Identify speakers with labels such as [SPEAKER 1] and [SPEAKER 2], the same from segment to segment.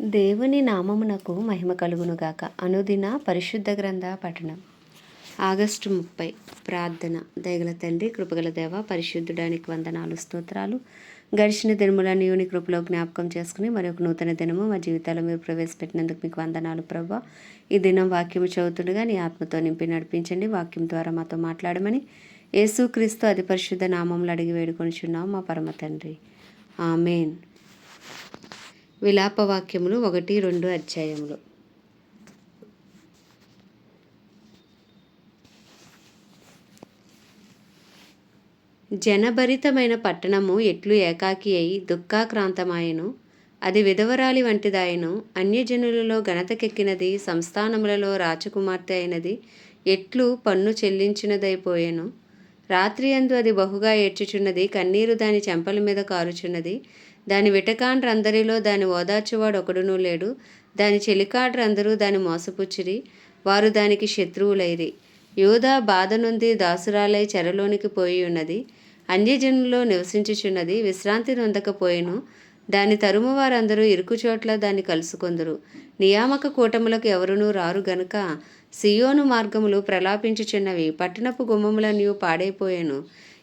[SPEAKER 1] దేవుని నామమునకు మహిమ కలుగునుగాక. అనుదిన పరిశుద్ధ గ్రంథ పఠనం. ఆగస్టు ముప్పై ప్రార్థన. దయగల తండ్రి కృపగల దేవ పరిశుద్ధుడానికి వందనాలు స్తోత్రాలు. గడిచిన దినములని నీ కృపలో జ్ఞాపకం చేసుకుని మరి ఒక నూతన దినము మా జీవితాల్లో మీరు ప్రవేశపెట్టినందుకు మీకు వందనాలు ప్రభా. ఈ దినం వాక్యము చదువుతుండగా నీ ఆత్మతో నింపి నడిపించండి. వాక్యం ద్వారా మాతో మాట్లాడమని యేసుక్రీస్తు అతి పరిశుద్ధ నామంలో అడిగి వేడుకొనిచున్నాం మా పరమ తండ్రి. ఆమెన్. విలాపవాక్యములు ఒకటి రెండు అధ్యాయములు. జనభరితమైన పట్టణము ఎట్లు ఏకాకి అయి దుఃఖాక్రాంతమాయను అది విధవరాలి వంటిదాయను అన్యజనులలో ఘనతకెక్కినది సంస్థానములలో రాజకుమార్తె అయినది ఎట్లు పన్ను చెల్లించినదైపోయాను. రాత్రి అందు అది బహుగా ఏడ్చుచున్నది కన్నీరు దాని చెంపల మీద కారుచున్నది దాని విటకాండ్రందరిలో దాని ఓదార్చువాడు ఒకడునూ లేడు. దాని చెలికాడ్రందరూ దాని మోసపుచ్చిరి. వారు దానికి శత్రువులైరి. యోధా బాధ నుండి దాసురాలై చెరలోనికి పోయి ఉన్నది. అన్యజనుల్లో నివసించుచున్నది విశ్రాంతి నొందకపోయిను. దాని తరుము వారందరూ ఇరుకుచోట్ల దాన్ని కలుసుకొందరు. నియామక కూటములకు ఎవరునూ రారు గనుక సియోను మార్గములు ప్రలాపించుచున్నవి. పట్టణపు గుమ్మములన్నీ పాడైపోయాను.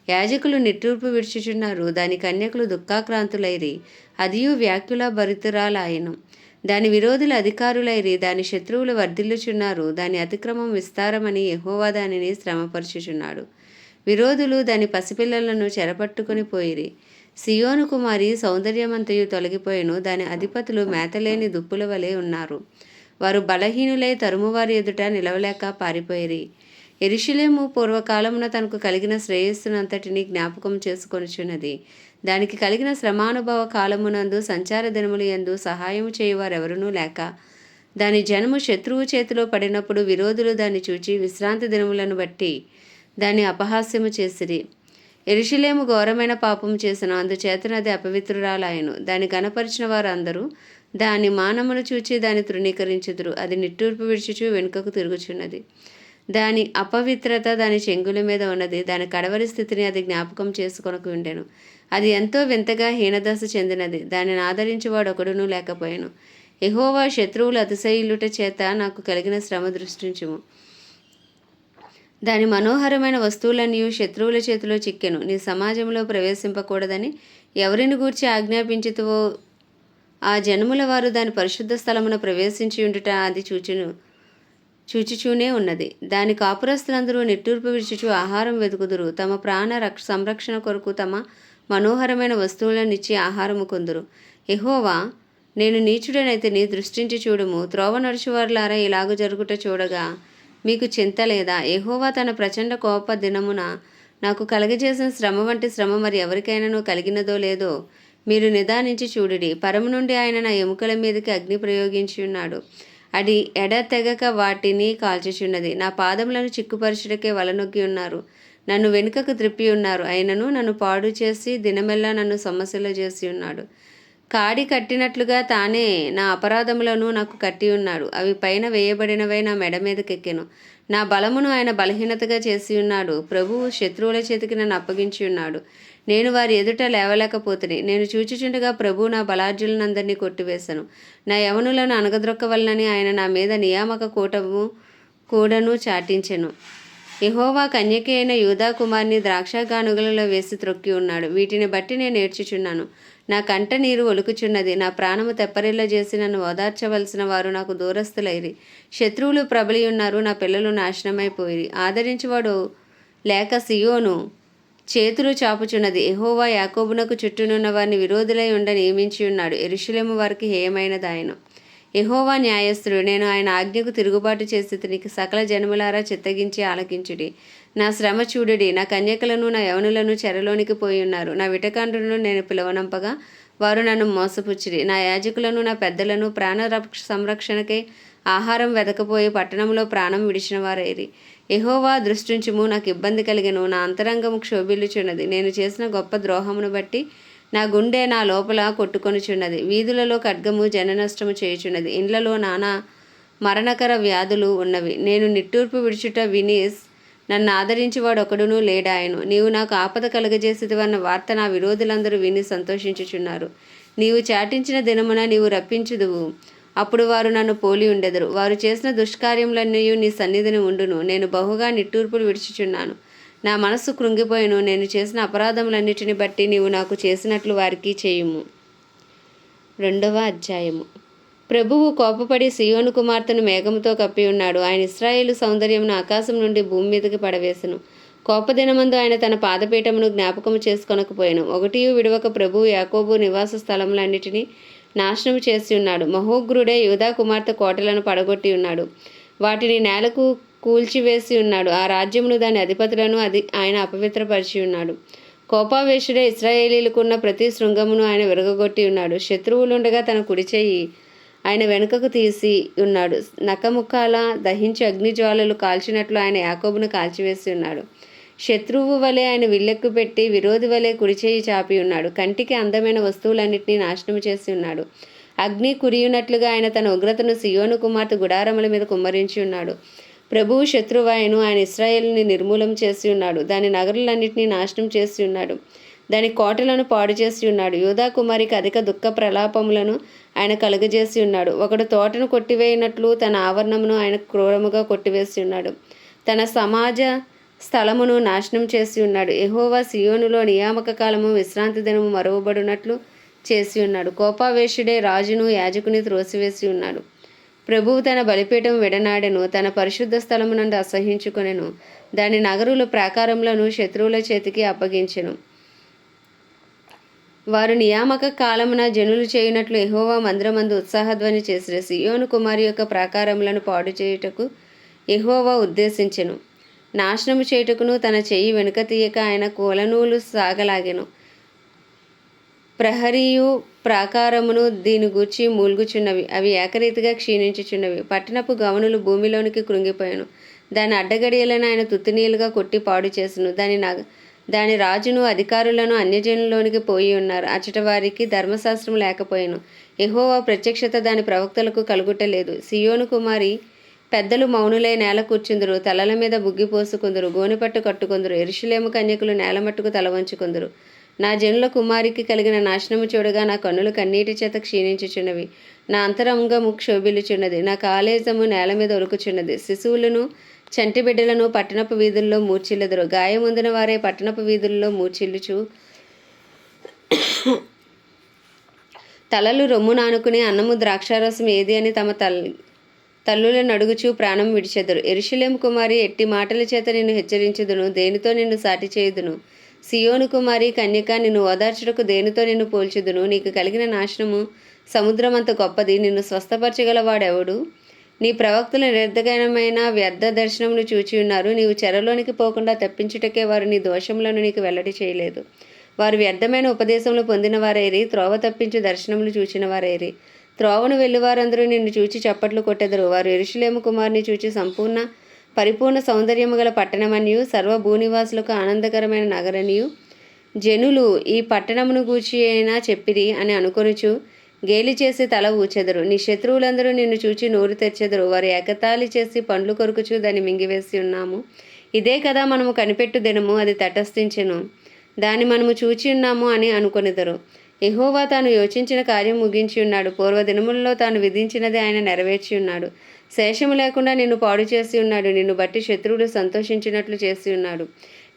[SPEAKER 1] యాజకులు నిట్టూర్పు విడుచుచున్నారు. దాని కన్యకులు దుఃఖాక్రాంతులైరి. అదియు వ్యాఖ్యుల భరితురాలాయను. దాని విరోధుల అధికారులైరి. దాని శత్రువులు వర్ధిల్లుచున్నారు. దాని అతిక్రమం విస్తారమని యహోవా దానిని శ్రమపరుచుచున్నాడు. విరోధులు దాని పసిపిల్లలను చెరపట్టుకుని పోయిరి. సియోను కుమారి సౌందర్యమంతయు తొలగిపోయిను. దాని అధిపతులు మేతలేని దుప్పుల వలె ఉన్నారు. వారు బలహీనులై తరుమువారి ఎదుట నిలవలేక పారిపోయిరి. ఎరిశిలేము పూర్వకాలమున తనకు కలిగిన శ్రేయస్సునంతటిని జ్ఞాపకం చేసుకొనిచున్నది. దానికి కలిగిన శ్రమానుభవ కాలమునందు సంచార దినములు ఎందు సహాయము చేయువారెవరునూ లేక దాని జనము శత్రువు చేతిలో పడినప్పుడు విరోధులు దాన్ని చూచి విశ్రాంతి దినములను బట్టి దాన్ని అపహాస్యము చేసిరి. ఎరిశిలేము ఘోరమైన పాపం చేసిన అందుచేతనది అపవిత్రురాలాయను. దాన్ని గనపరిచిన వారందరూ దాని మానమును చూచి దాన్ని తృణీకరించుదురు. అది నిట్టూర్పు విడిచుచు వెనుకకు తిరుగుచున్నది. దాని అపవిత్రత దాని చెంగుల మీద ఉన్నది. దాని కడవరి స్థితిని అది జ్ఞాపకం చేసుకొనకు ఉండెను. అది ఎంతో వింతగా హీనదశ చెందినది. దానిని ఆదరించేవాడు ఒకడునూ లేకపోయాను. ఎహోవా శత్రువులు అతిశయిలుట చేత నాకు కలిగిన శ్రమ దృష్టించుము. దాని మనోహరమైన వస్తువులన్నీ శత్రువుల చేతిలో చిక్కెను. నీ సమాజంలో ప్రవేశింపకూడదని ఎవరిని గూర్చి ఆజ్ఞాపించుతువో? ఆ జన్ముల వారు దాని పరిశుద్ధ స్థలమున ప్రవేశించి ఉండుట అది చూచును. చూచుచూనే ఉన్నది. దాని కాపురస్తులందరూ నిట్టూర్పు విడిచుచు ఆహారం వెతుకుదురు. తమ ప్రాణ రక్ష సంరక్షణ కొరకు తమ మనోహరమైన వస్తువులనిచ్చి ఆహారము కొందురు. ఎహోవా నేను నీచుడనైతిని దృష్టించి చూడుము. త్రోవ నడుచువారులారా ఇలాగ జరుగుట చూడగా మీకు చింత లేదా? ఎహోవా తన ప్రచండ కోప దినమున నాకు కలగజేసిన శ్రమ వంటి శ్రమ మరి ఎవరికైనాను కలిగినదో లేదో మీరు నిదానించి చూడుడి. పరము నుండి ఆయన నా ఎముకల మీదకి అగ్ని ప్రయోగించి ఉన్నాడు. అది ఎడతెగక వాటిని కాల్చుచున్నది నా పాదములను చిక్కుపరచుటకే వలనొక్కి ఉన్నారు. నన్ను వెనుకకు త్రిప్పి ఉన్నారు. అయినను నన్ను పాడు చేసి దినమెల్లా నన్ను సమస్యలో చేసి ఉన్నాడు. కాడి కట్టినట్లుగా తానే నా అపరాధములను నాకు కట్టి ఉన్నాడు. అవి పైన వేయబడినవై నా మెడ మీదకెక్కెను. నా బలమును ఆయన బలహీనతగా చేసి ఉన్నాడు. ప్రభువు శత్రువుల చేతికి నన్ను అప్పగించి ఉన్నాడు. నేను వారి ఎదుట లేవలేకపోతుని. నేను చూచుచుండగా ప్రభు నా బలార్జులనందరినీ కొట్టివేశాను. నా యవనులను అనగద్రొక్కవలనని ఆయన నా మీద నియామక కూటము కూడను చాటించెను. యహోవా కన్యకి అయిన యూదా కుమార్ని ద్రాక్షగానుగలలో వేసి త్రొక్కి ఉన్నాడు. వీటిని బట్టి నేను ఏడ్చుచున్నాను. నా కంట నీరు ఒలుకుచున్నది. నా ప్రాణము తెప్పరిల్ల చేసి నన్ను ఓదార్చవలసిన వారు నాకు దూరస్తులైరి శత్రువులు ప్రబలి ఉన్నారు. నా పిల్లలు నాశనమైపోయిరి. ఆదరించేవాడు లేక సియోను చేతులు చాపుచున్నది. ఎహోవా యాకోబునకు చుట్టూనున్న వారిని విరోధులై ఉండ నియమించి ఉన్నాడు. ఎరుషులేము వారికి హేయమైనదాయను. ఎహోవా న్యాయస్థుడు నేను ఆయన ఆజ్ఞకు తిరుగుబాటు చేసి తినికి సకల జన్మలారా చిత్తగించి ఆలకించుడి. నా శ్రమ చూడుడి నా కన్యకలను నా యవనులను చెరలోనికి పోయి ఉన్నారు. నా విటకాండ్రులను నేను పిలవనంపగా వారు నన్ను మోసపుచ్చిరి నా యాజకులను నా పెద్దలను ప్రాణ రక్ష సంరక్షణకై ఆహారం వెదకపోయి పట్టణంలో ప్రాణం విడిచిన వారైరి. ఎహోవా దృష్టించుము నాకు ఇబ్బంది కలిగను. నా అంతరంగము క్షోభిల్లుచున్నది. నేను చేసిన గొప్ప ద్రోహమును బట్టి నా గుండె నా లోపల కొట్టుకొనుచున్నది. వీధులలో ఖడ్గము జననష్టము చేయుచున్నది. ఇండ్లలో నానా మరణకర వ్యాధులు ఉన్నవి. నేను నిట్టూర్పు విడుచుట వినీస్ నన్ను ఆదరించేవాడు ఒకడునూ లేడాయను. నీవు నాకు ఆపద కలగజేసేదివన్న వార్త నా విరోధులందరూ విని సంతోషించుచున్నారు. నీవు చాటించిన దినమున నీవు రప్పించుదువు. అప్పుడు వారు నన్ను పోలి ఉండెదరు. వారు చేసిన దుష్కార్యములన్నీ నీ సన్నిధిని ఉండును. నేను బహుగా నిట్టూర్పులు విడిచుచున్నాను. నా మనస్సు కృంగిపోయిను నేను చేసిన అపరాధములన్నిటిని బట్టి నీవు నాకు చేసినట్లు వారికి చేయుము. రెండవ అధ్యాయము. ప్రభువు కోపపడి సియోను కుమార్తెను మేఘముతో కప్పి ఉన్నాడు. ఆయన ఇస్రాయేలు సౌందర్యమును ఆకాశం నుండి భూమి మీదకి పడవేసెను. కోపదినమందు ఆయన తన పాదపీఠమును జ్ఞాపకము చేసుకొనకపోయాను. ఒకటి విడవక ప్రభువు యాకోబు నివాస స్థలములన్నిటినీ నాశనం చేసి ఉన్నాడు. మహోగ్రుడే యూదా కుమార్తె కోటలను పడగొట్టి ఉన్నాడు. వాటిని నేలకు కూల్చివేసి ఉన్నాడు. ఆ రాజ్యమును దాని అధిపతులను అది ఆయన అపవిత్రపరిచి ఉన్నాడు. కోపావేశుడే ఇస్రాయేలీలకున్న ప్రతి శృంగమును ఆయన విరగగొట్టి ఉన్నాడు. శత్రువులుండగా తన కుడి ఆయన వెనుకకు తీసి ఉన్నాడు. నకముఖాల దహించి అగ్నిజ్వాలలు కాల్చినట్లు ఆయన యాకోబును కాల్చివేసి ఉన్నాడు. శత్రువు వలె ఆయన విల్లెక్కు పెట్టి విరోధి వలె కుడిచేయి చాపి ఉన్నాడు. కంటికి అందమైన వస్తువులన్నింటినీ నాశనం చేసి ఉన్నాడు. అగ్ని కురియునట్లుగా ఆయన తన ఉగ్రతను సియోను కుమార్తె గుడారముల మీద కుమ్మరించి ఉన్నాడు. ప్రభువు శత్రువాయను ఆయన ఇస్రాయేల్ని నిర్మూలం చేసి ఉన్నాడు. దాని నగరులన్నింటినీ నాశనం చేసి ఉన్నాడు. దాని కోటలను పాడు చేసి ఉన్నాడు. యూదా కుమారికి అధిక దుఃఖ ప్రలాపములను ఆయన కలుగజేసి ఉన్నాడు. ఒకడు తోటను కొట్టివేయినట్లు తన ఆవరణమును ఆయన క్రూరముగా కొట్టివేసి ఉన్నాడు. తన సమాజ స్థలమును నాశనం చేసి ఉన్నాడు. ఎహోవా సియోనులో నియామక కాలము విశ్రాంతి దినము మరువబడినట్లు చేసి ఉన్నాడు. కోపావేశుడే రాజును యాజకుని త్రోసివేసి ఉన్నాడు. ప్రభువు తన బలిపీఠం విడనాడెను తన పరిశుద్ధ స్థలమునందు అసహించుకొనెను దాని నగరుల ప్రాకారములను శత్రువుల చేతికి అప్పగించెను. వారు నియామక కాలమున జనులు చేయునట్లు ఎహోవా మందిరమందు ఉత్సాహధ్వని చేసిన సియోను కుమారి యొక్క ప్రాకారములను పాడు చేయుటకు ఎహోవా ఉద్దేశించెను. నాశనము చేయుటకును తన చెయ్యి వెనుక తీయక ఆయన కోలనూలు సాగలాగెను. ప్రహరీయు ప్రాకారమును దీని గూర్చి మూల్గుచున్నవి. అవి ఏకరీతిగా క్షీణించుచున్నవి. పట్టణపు గవనులు భూమిలోనికి కృంగిపోయాను. దాని అడ్డగడియలను ఆయన తుత్తినీలుగా కొట్టి పాడు చేసును. దాని నగ దాని రాజును అధికారులను అన్యజనుల్లోనికి పోయి ఉన్నారు. అచ్చట వారికి ధర్మశాస్త్రం లేకపోయాను. ఎహోవా ప్రత్యక్షత దాని ప్రవక్తలకు కలుగుటలేదు. సియోను కుమారి పెద్దలు మౌనులై నేల కూర్చుందరు. తలల మీద బుగ్గి పోసుకుందరు. గోనెపట్టు కట్టుకుందరు. ఎరుషులేము కన్యకులు నేల మట్టుకు తల వంచుకుందరు. నా జనుల కుమారికి కలిగిన నాశనము చూడగా నా కన్నులు కన్నీటి చేత క్షీణించుచున్నవి. నా అంతరంగము క్షోభిల్లుచున్నది. నా కాలేజము నేల మీద ఒలుకుచున్నది. శిశువులను చంటి బిడ్డలను పట్టణపు వీధుల్లో మూర్చిల్లెదరు గాయముందిన వారే పట్టణపు వీధుల్లో మూర్చిల్లుచు తలలు రొమ్ము నానుకుని అన్నము ద్రాక్షారసం ఏది అని తమ తల్ తల్లులను అడుగుచూ ప్రాణం విడిచెదరు. ఎరుషులేం కుమారి ఎట్టి మాటల చేత నిన్ను హెచ్చరించుదును. దేనితో నిన్ను సాటి చేయుదును? సియోను కుమారి కన్యక నిన్ను ఓదార్చుటకు దేనితో నిన్ను పోల్చుదును? నీకు కలిగిన నాశనము సముద్రం అంత గొప్పది. నిన్ను స్వస్థపరచగలవాడెవడు? నీ ప్రవక్తులు నిర్దగనమైన వ్యర్థ దర్శనమును చూచి ఉన్నారు. నీవు చెరలోనికి పోకుండా తప్పించుటకే వారు నీ దోషములను నీకు వెల్లడి చేయలేదు. వారు వ్యర్థమైన ఉపదేశములు పొందిన వారైరి త్రోవ తప్పించు దర్శనములు చూచిన వారైరి త్రోవను వెళ్ళివారందరూ నిన్ను చూచి చప్పట్లు కొట్టెదరు. వారు ఎరుషులేము కుమారుని చూచి సంపూర్ణ పరిపూర్ణ సౌందర్యము గల పట్టణమనియు సర్వ భూనివాసులకు ఆనందకరమైన నగరనియు. జనులు ఈ పట్టణమును గూర్చి అయినా చెప్పిరి అని అనుకొనుచు గేలి చేసి తల ఊచెదరు. నీ శత్రువులందరూ నిన్ను చూచి నోరు తెచ్చెదరు వారు ఏకతాళి చేసి పండ్లు కొరుకుచు దాన్ని మింగివేసి ఉన్నాము. ఇదే కదా మనము కనిపెట్టు దినము అది తటస్థించెను. దాన్ని మనము చూచి ఉన్నాము అని అనుకొనిదరు. ఎహోవా తాను యోచించిన కార్యం ముగించి ఉన్నాడు. పూర్వ దినములలో తాను విధించినది ఆయన నెరవేర్చి ఉన్నాడు. శేషము లేకుండా నిన్ను పాడు చేసి ఉన్నాడు. నిన్ను బట్టి శత్రువులు సంతోషించినట్లు చేసి ఉన్నాడు.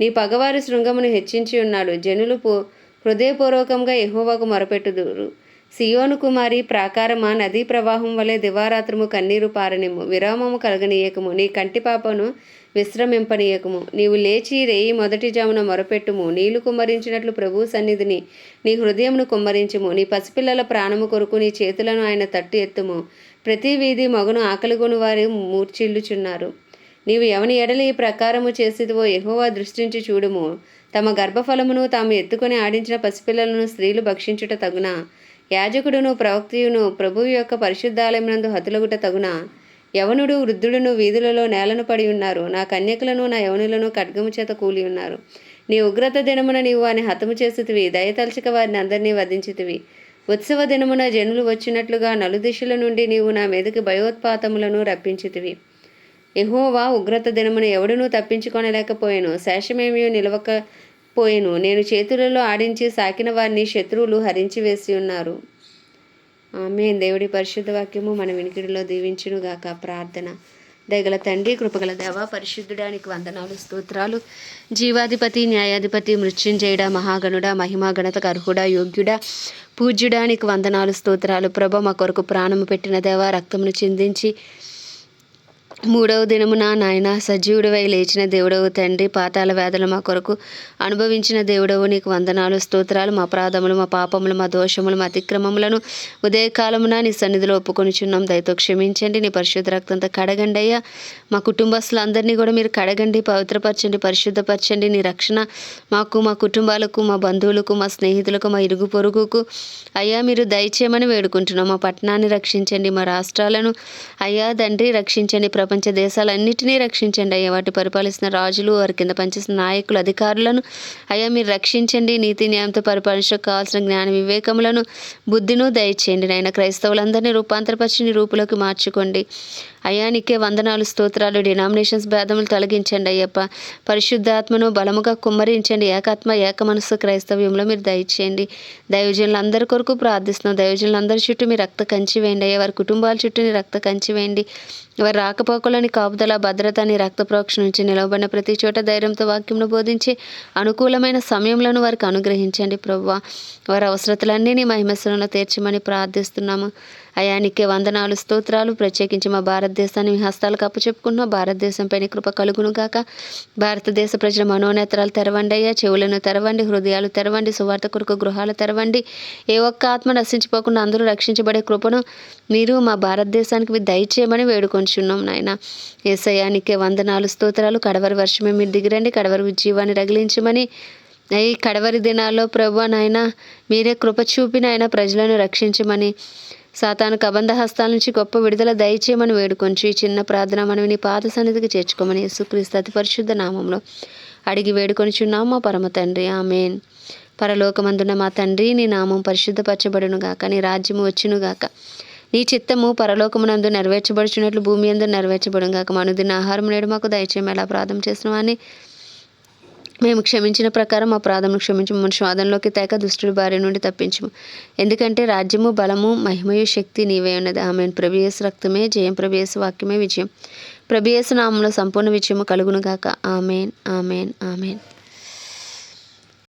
[SPEAKER 1] నీ పగవారి శృంగమును హెచ్చించి ఉన్నాడు. జనులు పో హృదయపూర్వకంగా ఎహోవాకు మొరపెట్టుదురు. సియోను కుమారి ప్రాకారమా? నదీ ప్రవాహం వలె దివారాత్రము కన్నీరు పారనిము విరామము కలగనీయకము. నీ కంటి పాపను విశ్రమింపనీయకము. నీవు లేచి రేయి మొదటి జామున మొరపెట్టుము. నీళ్ళు కుమ్మరించినట్లు ప్రభు సన్నిధిని నీ హృదయమును కుమ్మరించుము. నీ పసిపిల్లల ప్రాణము కొరకు నీ చేతులను ఆయన తట్టు ఎత్తుము. ప్రతి వీధి మగను ఆకలిగొని వారు మూర్చిల్లుచున్నారు. నీవు ఎవని ఎడలి ఈ ప్రకారము చేసేదివో ఎహోవా దృష్టించి చూడుము. తమ గర్భఫలమును తాము ఎత్తుకొని ఆడించిన పసిపిల్లలను స్త్రీలు భక్షించుట తగునా. యాజకుడును ప్రవక్తయును ప్రభువు యొక్క పరిశుద్ధాలయమునందు హతులగుట తగునా. యవనుడు వృద్ధుడును వీధులలో నేలను పడి ఉన్నారు. నా కన్యకులను నా యవనులను ఖడ్గము చేత కూలి ఉన్నారు. నీ ఉగ్రత దినమున నీవు వారిని హతము చేసితివి. దయతలచక వారిని అందరినీ వధించితివి. ఉత్సవ దినమున జనులు వచ్చినట్లుగా నలుదిశల నుండి నీవు నా మీదకి భయోత్పాతములను రప్పించితివి. ఎహోవా ఉగ్రత దినమున ఎవడునూ తప్పించుకొనలేకపోయాను. శేషమేమియో నిలవక పోయెను నేను చేతులలో ఆడించి సాకిన వారిని శత్రువులు హరించి వేసి ఉన్నారు. ఆమె దేవుడి పరిశుద్ధ వాక్యము మన వినికిడిలో దీవించునుగాక. ప్రార్థన దయగల తండ్రి కృపగల దేవ పరిశుద్ధుడానికి వందనాలు స్తోత్రాలు. జీవాధిపతి న్యాయాధిపతి మృత్యుంజయుడ మహాగణుడ మహిమాగణత అర్హుడ యోగ్యుడ పూజ్యుడానికి వందనాలు స్తోత్రాలు. ప్రభ మా కొరకు ప్రాణము పెట్టిన దేవ రక్తమును చిందించి మూడవ దినమున నాయన సజీవుడివై లేచిన దేవుడవు తండ్రి పాతాల వేదలు మా కొరకు అనుభవించిన దేవుడవు నీకు వందనాలు స్తోత్రాలు మా అపరాధములు మా పాపములు మా దోషములు మా అతిక్రమములను ఉదయకాలమున నీ సన్నిధిలో ఒప్పుకొనిచున్నాం. దయతో క్షమించండి నీ పరిశుద్ధ రక్తంతో కడగండి అయ్యా. మా కుటుంబస్తులందరినీ కూడా మీరు కడగండి పవిత్రపరచండి పరిశుద్ధపరచండి. నీ రక్షణ మాకు మా కుటుంబాలకు మా బంధువులకు మా స్నేహితులకు మా ఇరుగు పొరుగుకు అయ్యా మీరు దయచేయమని వేడుకుంటున్నాం. మా పట్టణాన్ని రక్షించండి మా రాష్ట్రాలను అయ్యా తండ్రి రక్షించండి ప్రపంచ దేశాలన్నింటినీ రక్షించండి. అయ్యా వాటి పరిపాలిస్తున్న రాజులు వారి కింద పనిచేస్తున్న నాయకులు అధికారులను అయ్యా మీరు రక్షించండి. నీతి న్యాయంతో పరిపాలించడానికి కావాల్సిన జ్ఞాన వివేకములను బుద్ధిను దయచేయండి. నాయన క్రైస్తవులందరినీ రూపాంతరపరిచి రూపులోకి మార్చుకోండి. అయానికే వందనాలు స్తోత్రాలు డినామినేషన్స్ భేదములు తొలగించండి అయ్యప్ప. పరిశుద్ధాత్మను బలముగా కుమ్మరించండి. ఏకాత్మ ఏక మనస్సు క్రైస్తవ్యంలో మీరు దయచేయండి. దైవజనులందరి కొరకు ప్రార్థిస్తున్నాం. దైవజనులందరి చుట్టూ మీ రక్త కంచి వేయండి. అయ్యా వారి కుటుంబాల చుట్టూ నీ రక్త కంచి వేయండి. వారి రాకపోకలని కాపుదల భద్రత నీ రక్త ప్రోక్ష నుంచి నిలవబడిన ప్రతి చోట ధైర్యంతో వాక్యంను బోధించి అనుకూలమైన సమయంలో వారికి అనుగ్రహించండి ప్రవ్వ వారి అవసరతలన్నీ నీ తీర్చమని ప్రార్థిస్తున్నాము. అయానికే వందనాలు స్తోత్రాలు. ప్రత్యేకించి మా భారతదేశాన్ని మీ హస్తాలకు అప్పచెప్పుకున్నాం భారతదేశంపై కృప కలుగునుగాక భారతదేశ ప్రజల మనోనేత్రాలు తెరవండి అయ్యా. చెవులను తెరవండి హృదయాలు తెరవండి సువార్త కొరకు గృహాలు తెరవండి. ఏ ఒక్క ఆత్మ నశించిపోకుండా అందరూ రక్షించబడే కృపను మీరు మా భారతదేశానికి మీరు దయచేయమని వేడుకొంచున్నాం నాయన. ఏసయానికే వందనాలు స్తోత్రాలు. కడవరి వర్షమే మీరు దిగిరండి కడవరి ఉజ్జీవాన్ని రగిలించమని. ఈ కడవరి దినాల్లో ప్రభు నాయన మీరే కృప చూపిన ఆయన ప్రజలను రక్షించమని. సాతాను కబంధ హస్తాల నుంచి గొప్ప విడుదల దయచేయమని వేడుకొంచు. ఈ చిన్న ప్రార్థన మనవిని పాద సన్నిధికి చేర్చుకోమని యేసుక్రీస్తు అతి పరిశుద్ధ నామంలో అడిగి వేడుకొనిచున్నాము మా పరమ తండ్రి. ఆమెన్. పరలోకమందున మా తండ్రి నీ నామం పరిశుద్ధపరచబడును గాక నీ రాజ్యము వచ్చును గాక. నీ చిత్తము పరలోకమునందు నెరవేర్చబడుచున్నట్లు భూమి అందు నెరవేర్చబడును గాక. మనుదిన ఆహారం నేడు మాకు దయచేయం ఎలా ప్రార్థన చేస్తున్నామని మేము క్షమించిన ప్రకారం మా ప్రాధమును క్షమించము. మన స్వాదంలోకి తేక దుష్టుడి బారి నుండి తప్పించము. ఎందుకంటే రాజ్యము బలము మహిమయు శక్తి నీవే ఉన్నది. ఆమె ప్రభియేసు రక్తమే జయం ప్రభియేసు వాక్యమే విజయం. ప్రభియేసు నామంలో సంపూర్ణ విజయము కలుగును గాక. ఆమెన్. ఆమెన్. ఆమెన్.